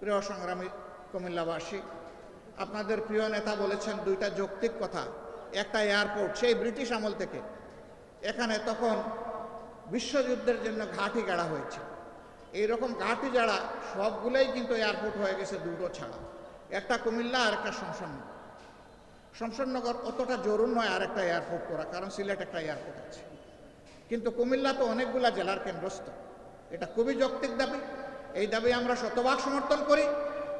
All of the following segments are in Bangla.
প্রিয় সংগ্রামী কুমিল্লাবাসী, আপনাদের প্রিয় নেতা বলেছেন দুইটা যৌক্তিক কথা। একটা এয়ারপোর্ট, সেই ব্রিটিশ আমল থেকে। এখানে তখন বিশ্বযুদ্ধের জন্য ঘাঁটি গাড়া হয়েছে। এইরকম ঘাঁটি যারা সবগুলোই কিন্তু এয়ারপোর্ট হয়ে গেছে দুটো ছাড়া। একটা কুমিল্লা আর একটা শমশাননগর। শমশাননগর অতটা জরুর নয় আর একটা এয়ারপোর্ট করা, কারণ সিলেট একটা এয়ারপোর্ট আছে। কিন্তু কুমিল্লা তো অনেকগুলা জেলার কেন্দ্রস্থ। এটা খুবই যৌক্তিক দাবি। এই দাবি আমরা শতভাগ সমর্থন করি।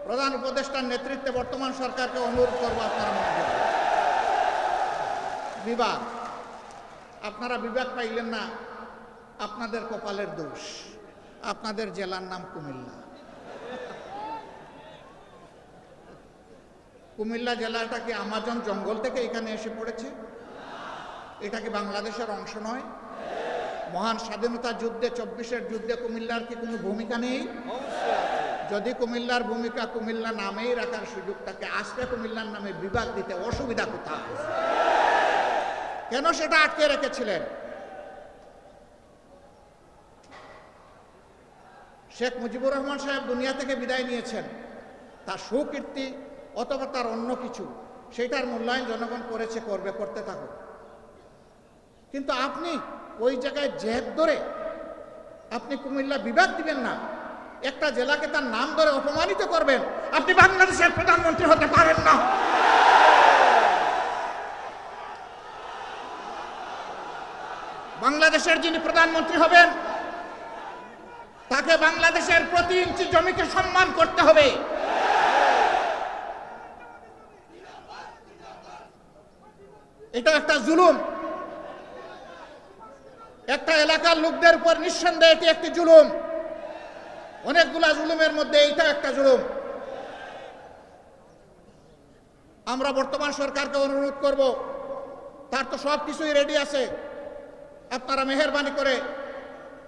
প্রধান উপদেষ্টার নেতৃত্বে বর্তমান সরকারকে অনুরোধ করব আপনারা দিন। বিভাগ আপনারা বিভাগ পাইলেন না, আপনাদের কপালের দোষ। আপনাদের জেলার নাম কুমিল্লা। কুমিল্লা জেলাটা কি আমাজন জঙ্গল থেকে এখানে এসে পড়েছে? এটা কি বাংলাদেশের অংশ নয়? মহান স্বাধীনতা যুদ্ধে, চব্বিশের যুদ্ধে কুমিল্লার কি কোনো ভূমিকা নেই? যদি কুমিল্লার ভূমিকা কুমিল্লা নামেই রাখার সুযোগ থাকে, আজকে কুমিল্লার নামে বিভাগ দিতে অসুবিধা কোথায়? কেন সেটা আটকে রেখেছিলেন? শেখ মুজিবুর রহমান সাহেব দুনিয়া থেকে বিদায় নিয়েছেন। তার সুকীর্তি অথবা তার অন্য কিছু সেটার মূল্যায়ন জনগণ করেছে, করবে, করতে থাকুক। কিন্তু আপনি ওই জায়গায় জেদ ধরে আপনি কুমিল্লা বিভাগ দিবেন না। একটা জেলাকে তার নাম ধরে অপমানিত করবেন। আপনি বাংলাদেশের প্রধানমন্ত্রী হতে পারেন না। বাংলাদেশের যিনি প্রধানমন্ত্রী হবেন, তাকে বাংলাদেশের প্রতি ইঞ্চি জমিকে সম্মান করতে হবে। এটা একটা জুলুম। একটা এলাকার লোকদের উপর নিঃসন্দেহে এটি একটি জুলুম। অনেকগুলা জুলুমের মধ্যে এইটা একটা জুলুম। আমরা বর্তমান সরকারকে অনুরোধ করব, তার তো সব কিছুই রেডি আছে। আপনারা মেহরবানি করে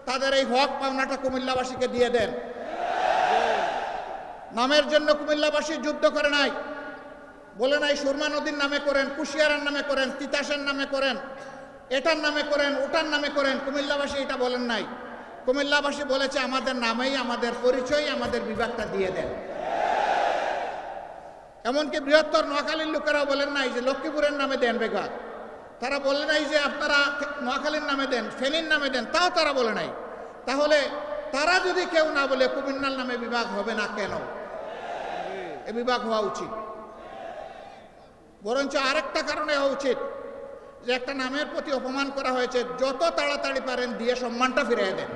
তাদের এই হক পাওনাটা কুমিল্লাবাসীকে দিয়ে দেন। নামের জন্য কুমিল্লাবাসী যুদ্ধ করে নাই। বলে নাই, সুরমা নদীর নামে করেন, কুশিয়ারার নামে করেন, তিতাসের নামে করেন। এটার নামে করেন, ওটার নামে করেন। কুমিল্লাবাসী এটা বলেন নাই। কুমিল্লাবাসী বলেছে, আমাদের নামেই, আমাদের পরিচয় আমাদের বিভাগটা দিয়ে দেন। এমনকি বৃহত্তর নোয়াখালীর লোকেরাও বলেন নাই যে, লক্ষ্মীপুরের নামে দেন বিভাগ তারা বলে নাই যে, আপনারা নোয়াখালীর নামে দেন, ফেনীর নামে দেন। তাও তারা বলে নাই। তাহলে তারা যদি কেউ না বলে, কুমিল্লার নামে বিভাগ হবে না কেন? এ বিভাগ হওয়া উচিত। বরঞ্চ আরেকটা কারণে হওয়া উচিত। যে একটা নামের প্রতি অপমান করা হয়েছে যত তাড়াতাড়ি পারেন দিয়ে সম্মানটা ফিরিয়ে দেন।